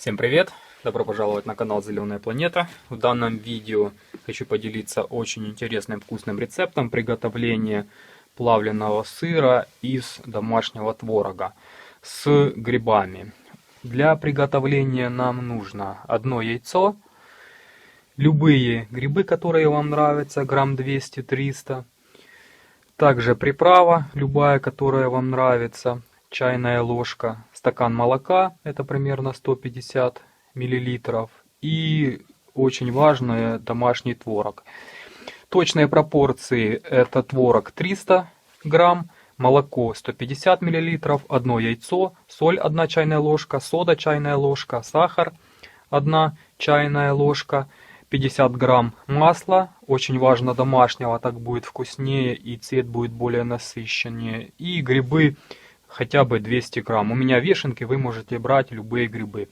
Всем привет! Добро пожаловать на канал Зеленая Планета. В данном видео хочу поделиться очень интересным вкусным рецептом приготовления плавленного сыра из домашнего творога с грибами. Для приготовления нам нужно одно яйцо, любые грибы, которые вам нравятся, грамм 200-300, также приправа, любая, которая вам нравится, чайная ложка, стакан молока, это примерно 150 миллилитров, и очень важное домашний творог. Точные пропорции это творог 300 грамм, молоко 150 миллилитров, одно яйцо, соль 1 чайная ложка, сода чайная ложка, сахар 1 чайная ложка, 50 грамм масла, очень важно домашнего, так будет вкуснее и цвет будет более насыщеннее, и грибы хотя бы 200 грамм. У меня вешенки, вы можете брать любые грибы.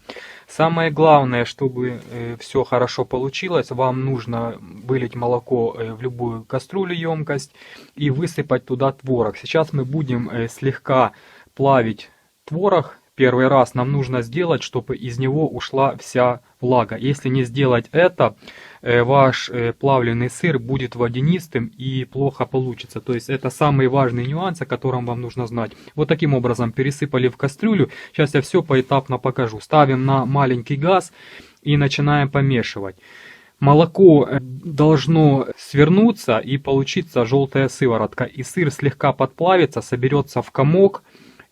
Самое главное, чтобы э, все хорошо получилось, вам нужно вылить молоко э, в любую кастрюлю емкость и высыпать туда творог. Сейчас мы будем э, слегка плавить творог. Первый раз нам нужно сделать, чтобы из него ушла вся влага. Если не сделать это, Э, ваш э, плавленый сыр будет водянистым и плохо получится. То есть это самый важный нюанс, о котором вам нужно знать. Вот таким образом пересыпали в кастрюлю. Сейчас я все поэтапно покажу. Ставим на маленький газ и начинаем помешивать. Молоко э, должно свернуться и получиться желтая сыворотка. И сыр слегка подплавится, соберется в комок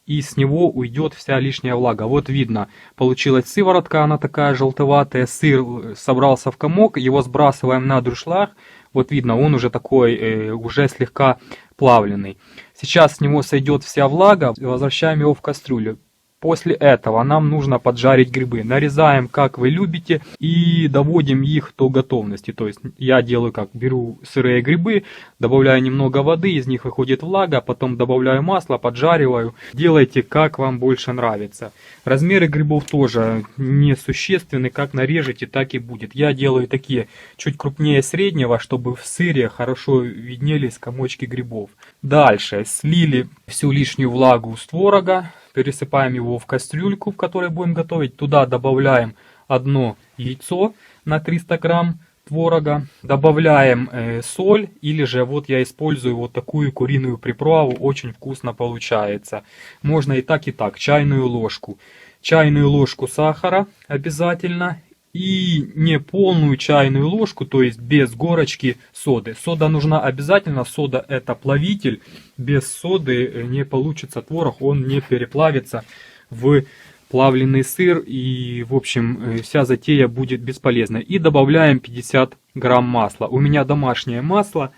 и с него уйдет вся лишняя влага. Вот видно, получилась сыворотка, она такая желтоватая, сыр собрался в комок, его сбрасываем на друшлаг, вот видно, он уже такой, э, уже слегка плавленый. Сейчас с него сойдет вся влага, возвращаем его в кастрюлю. После этого нам нужно поджарить грибы. Нарезаем, как вы любите, и доводим их до готовности. То есть я делаю как, беру сырые грибы, добавляю немного воды, из них выходит влага, потом добавляю масло, поджариваю. Делайте, как вам больше нравится. Размеры грибов тоже несущественны, как нарежете, так и будет. Я делаю такие чуть крупнее среднего, чтобы в сыре хорошо виднелись комочки грибов. Дальше слили всю лишнюю влагу с творога пересыпаем его в кастрюльку, в которой будем готовить. Туда добавляем одно яйцо на 300 грамм творога, добавляем э, соль или же вот я использую вот такую куриную приправу, очень вкусно получается. Можно и так и так, чайную ложку. Чайную ложку сахара обязательно и не полную чайную ложку, то есть без горочки соды. Сода нужна обязательно, сода это плавитель, без соды не получится творог, он не переплавится в плавленый сыр и в общем э, вся затея будет бесполезна. И добавляем 50 грамм масла. У меня домашнее масло,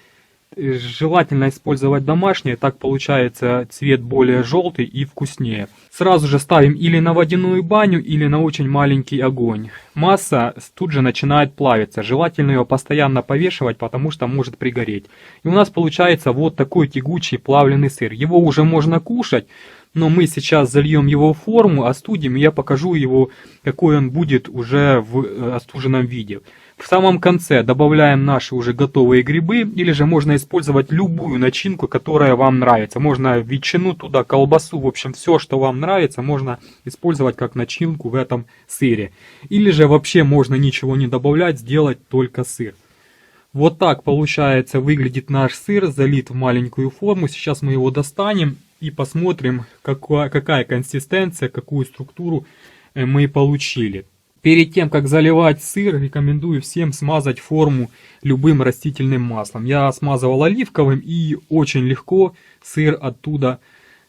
Желательно использовать домашнее, так получается цвет более желтый и вкуснее. Сразу же ставим или на водяную баню, или на очень маленький огонь. Масса тут же начинает плавиться, желательно ее постоянно повешивать, потому что может пригореть. И у нас получается вот такой тягучий плавленый сыр. Его уже можно кушать, но мы сейчас зальем его в форму, остудим, и я покажу его, какой он будет уже в э, остуженном виде. В самом конце добавляем наши уже готовые грибы, или же можно использовать любую начинку, которая вам нравится. Можно ветчину туда, колбасу, в общем, все, что вам нравится, можно использовать как начинку в этом сыре. Или же вообще можно ничего не добавлять, сделать только сыр. Вот так получается выглядит наш сыр, залит в маленькую форму. Сейчас мы его достанем и посмотрим, какая, какая консистенция, какую структуру э, мы получили. Перед тем, как заливать сыр, рекомендую всем смазать форму любым растительным маслом. Я смазывал оливковым и очень легко сыр оттуда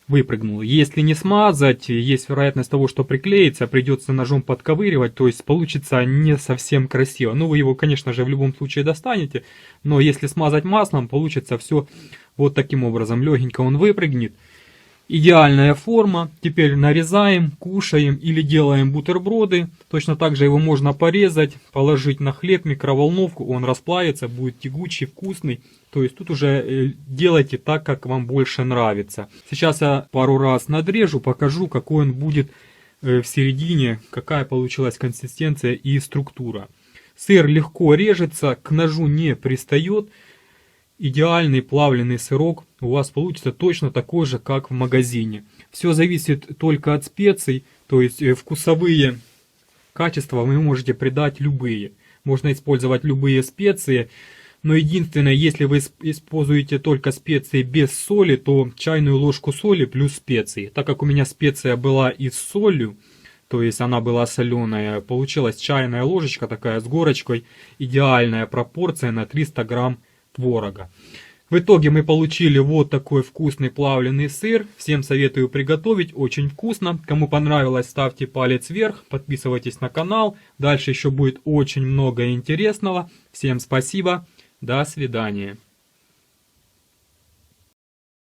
выпрыгнул. Если не смазать, есть вероятность того, что приклеится, придется ножом подковыривать, то есть получится не совсем красиво. Ну, вы его, конечно же, в любом случае достанете, но если смазать маслом, получится все вот таким образом. Легенько он выпрыгнет. Идеальная форма. Теперь нарезаем, кушаем или делаем бутерброды. Точно так же его можно порезать, положить на хлеб, микроволновку. Он расплавится, будет тягучий, вкусный. То есть тут уже э, делайте так, как вам больше нравится. Сейчас я пару раз надрежу, покажу, какой он будет э, в середине, какая получилась консистенция и структура. Сыр легко режется, к ножу не пристает идеальный плавленый сырок у вас получится точно такой же, как в магазине. Все зависит только от специй, то есть э, вкусовые Качества вы можете придать любые. Можно использовать любые специи. Но единственное, если вы исп- используете только специи без соли, то чайную ложку соли плюс специи. Так как у меня специя была и с солью, то есть она была соленая, получилась чайная ложечка такая с горочкой, идеальная пропорция на 300 грамм творога. В итоге мы получили вот такой вкусный плавленый сыр. Всем советую приготовить, очень вкусно. Кому понравилось, ставьте палец вверх, подписывайтесь на канал. Дальше еще будет очень много интересного. Всем спасибо, до свидания.